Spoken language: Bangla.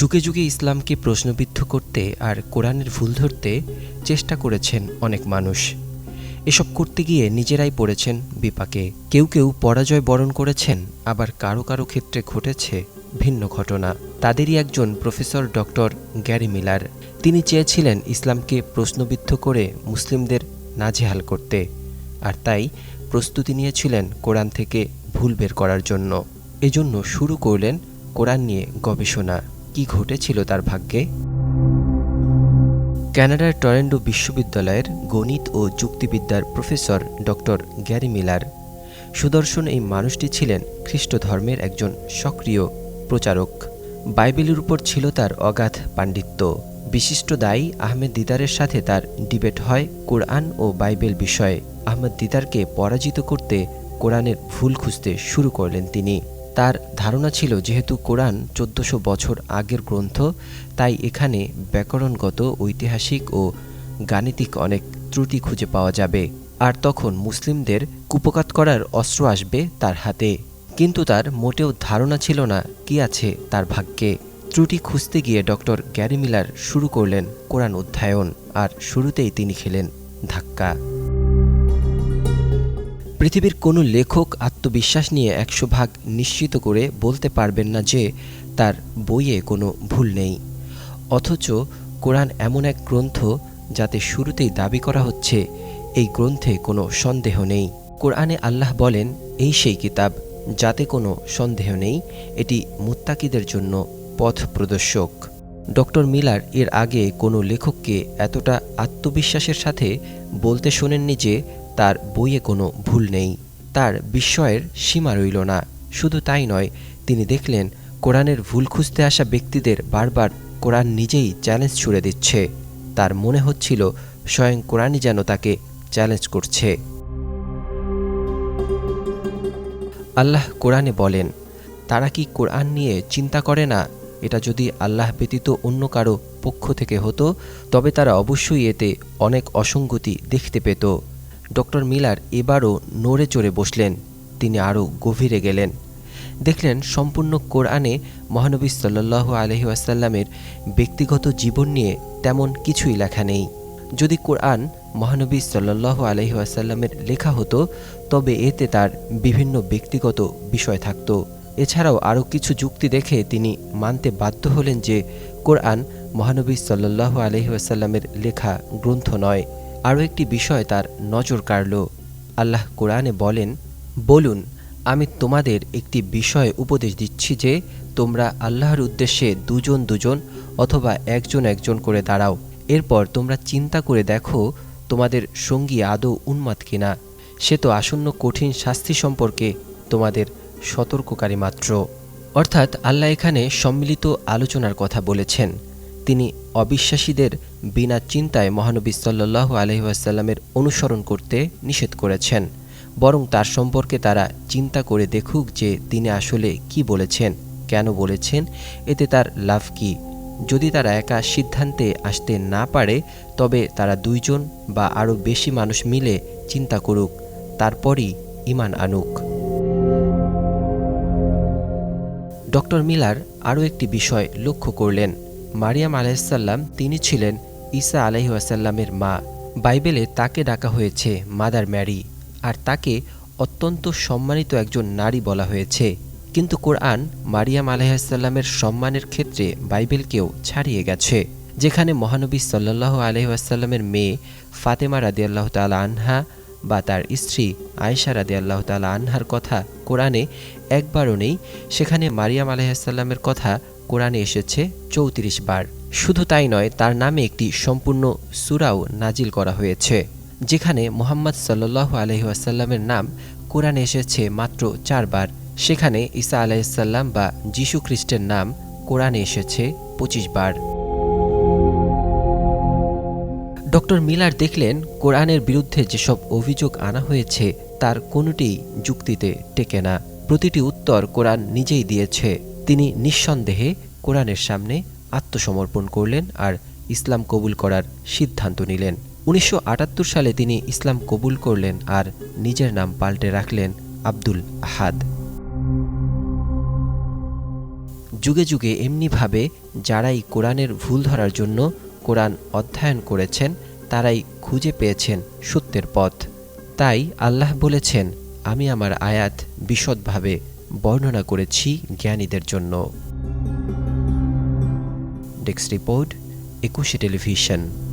যুগে যুগে ইসলামকে প্রশ্নবিদ্ধ করতে আর কোরআনের ভুল ধরতে চেষ্টা করেছেন অনেক মানুষ। এসব করতে গিয়ে নিজেরাই পড়েছেন বিপাকে। কেউ কেউ পরাজয় বরণ করেছেন, আবার কারও কারও ক্ষেত্রে ঘটেছে ভিন্ন ঘটনা। তাদেরই একজন প্রফেসর ডক্টর গ্যারি মিলার। তিনি চেয়েছিলেন ইসলামকে প্রশ্নবিদ্ধ করে মুসলিমদের নাজেহাল করতে, আর তাই প্রস্তুতি নিয়েছিলেন কোরআন থেকে ভুল বের করার জন্য। এজন্য শুরু করলেন কোরআন নিয়ে গবেষণা। কি ঘটেছিল তার ভাগ্যে? ক্যানাডার টরেন্ডো বিশ্ববিদ্যালয়ের গণিত ও যুক্তিবিদ্যার প্রফেসর ডক্টর গ্যারি মিলার সুদর্শন এই মানুষটি ছিলেন খ্রিস্ট ধর্মের একজন সক্রিয় প্রচারক। বাইবেলের উপর ছিল তার অগাধ পাণ্ডিত্য। বিশিষ্ট দায়ী আহমেদ দিদারের সাথে তার ডিবেট হয় কোরআন ও বাইবেল বিষয়ে। আহমেদ দিদারকে পরাজিত করতে কোরআনের ভুল খুঁজতে শুরু করলেন তিনি। তার ধারণা ছিল, যেহেতু কোরআন চোদ্দশো বছর আগের গ্রন্থ, তাই এখানে ব্যাকরণগত, ঐতিহাসিক ও গাণিতিক অনেক ত্রুটি খুঁজে পাওয়া যাবে। আর তখন মুসলিমদের কুপকাত করার অস্ত্র আসবে তার হাতে। কিন্তু তার মোটেও ধারণা ছিল না কি আছে তার ভাগ্যে। ত্রুটি খুঁজতে গিয়ে ডক্টর গ্যারি মিলার শুরু করলেন কোরআন অধ্যায়ন, আর শুরুতেই তিনি খেলেন ধাক্কা। পৃথিবীর কোনো লেখক আত্মবিশ্বাস নিয়ে একশো ভাগ নিশ্চিত করে বলতে পারবেন না যে তার বইয়ে কোনো ভুল নেই। অথচ কোরআন এমন এক গ্রন্থ যাতে শুরুতেই দাবি করা হচ্ছে, এই গ্রন্থে কোনো সন্দেহ নেই। কোরআনে আল্লাহ বলেন, এই সেই কিতাব, যাতে কোনো সন্দেহ নেই, এটি মুত্তাকিদের জন্য পথ প্রদর্শক। ডক্টর মিলার এর আগে কোনো লেখককে এতটা আত্মবিশ্বাসের সাথে বলতে শোনেননি যে তার বইয়ে কোনো ভুল নেই। তার বিস্ময়ের সীমা রইল না। শুধু তাই নয়, তিনি দেখলেন, কোরআনের ভুল খুঁজতে আসা ব্যক্তিদের বারবার কোরআন নিজেই চ্যালেঞ্জ ছুড়ে দিচ্ছে। তার মনে হচ্ছিল, স্বয়ং কোরআনই যেন তাকে চ্যালেঞ্জ করছে। আল্লাহ কোরআনে বলেন, তারা কি কোরআন নিয়ে চিন্তা করে না? এটা যদি আল্লাহ ব্যতীত অন্য কারও পক্ষ থেকে হতো, তবে তারা অবশ্যই এতে অনেক অসঙ্গতি দেখতে পেত। ডক্টর মিলার এবারও নড়ে চড়ে বসলেন। তিনি আরও গভীরে গেলেন। দেখলেন সম্পূর্ণ কোরআনে মহানবী সাল্লাহ আলহি আসাল্লামের ব্যক্তিগত জীবন নিয়ে তেমন কিছুই লেখা নেই। যদি কোরআন মহানবী সাল্লাহ আলহি আসাল্লামের লেখা হতো, তবে এতে তার বিভিন্ন ব্যক্তিগত বিষয় থাকত। এছাড়াও আরও কিছু যুক্তি দেখে তিনি মানতে বাধ্য হলেন যে কোরআন মহানবী সাল্লাহ আলহি আসাল্লামের লেখা গ্রন্থ নয়। আরও একটি বিষয় তার নজর কাড়ল। আল্লাহ কোরআনে বলেন, বলুন, আমি তোমাদের একটি বিষয়ে উপদেশ দিচ্ছি যে, তোমরা আল্লাহর উদ্দেশ্যে দুজন দুজন অথবা একজন একজন করে দাঁড়াও। এরপর তোমরা চিন্তা করে দেখো তোমাদের সঙ্গী আদৌ উন্মাদ কিনা। সে তো আসন্ন কঠিন শাস্তি সম্পর্কে তোমাদের সতর্ককারী মাত্র। অর্থাৎ আল্লাহ এখানে সম্মিলিত আলোচনার কথা বলেছেন। তিনি অবিশ্বাসীদের বিনা চিন্তায় মহানবী সাল্লাহ আলহিহাসাল্লামের অনুসরণ করতে নিষেধ করেছেন, বরং তার সম্পর্কে তারা চিন্তা করে দেখুক যে তিনি আসলে কি বলেছেন, কেন বলেছেন, এতে তার লাভ কি। যদি তারা একা সিদ্ধান্তে আসতে না পারে, তবে তারা দুইজন বা আরও বেশি মানুষ মিলে চিন্তা করুক, তারপরই ইমান আনুক। ডক্টর মিলার আরও একটি বিষয় লক্ষ্য করলেন। মারিয়াম আলাইসাল্লাম তিনি ছিলেন ঈসা আলাইসাল্লামের মা। বাইবেলে তাকে ডাকা হয়েছে মাদার ম্যারি আর তাকে অত্যন্ত সম্মানিত একজন নারী বলা হয়েছে। কিন্তু কোরআন মারিয়াম আলাইসাল্লামের সম্মানের ক্ষেত্রে বাইবেলকেও ছাড়িয়ে গেছে। যেখানে মহানবী সাল্লাহ আলহিহাসাল্লামের মেয়ে ফাতেমা রাদিয়াল্লাহ তালা আনহা বা তার স্ত্রী আয়েশা রাদি আল্লাহ তালা আনহার কথা কোরআনে একবারও নেই, সেখানে মারিয়াম আলাইসাল্লামের কথা কোরআনে এসেছে চৌত্রিশ বার। শুধু তাই নয়, তার নামে একটি সম্পূর্ণ সুরাও নাজিল করা হয়েছে, যেখানে মোহাম্মদ সাল্লাহ আলহিহাসাল্লামের নাম কোরআনে এসেছে মাত্র চারবার সেখানে ঈসা আলাইসাল্লাম বা যীশু খ্রিস্টের নাম কোরআনে এসেছে পঁচিশ বার। ডক্টর মিলার দেখলেন কোরআনের বিরুদ্ধে যেসব অভিযোগ আনা হয়েছে, তার কোনোটিই যুক্তিতে টেকে না। প্রতিটি উত্তর কোরআন নিজেই দিয়েছে। তিনি নিঃসন্দেহে কোরআনের সামনে আত্মসমর্পণ করলেন আর ইসলাম কবুল করার সিদ্ধান্ত নিলেন। উনিশশো আটাত্তর সালে তিনি ইসলাম কবুল করলেন আর নিজের নাম পাল্টে রাখলেন আব্দুল আহাদ। যুগে যুগে এমনিভাবে যারাই কোরআনের ভুল ধরার জন্য কোরআন অধ্যয়ন করেছেন, তারাই খুঁজে পেয়েছেন সত্যের পথ। তাই আল্লাহ বলেছেন, আমি আমার আয়াত বিশদভাবে বর্ণনা করেছি জ্ঞানীদের জন্য। ডেস্ক রিপোর্ট, একুশে টেলিভিশন।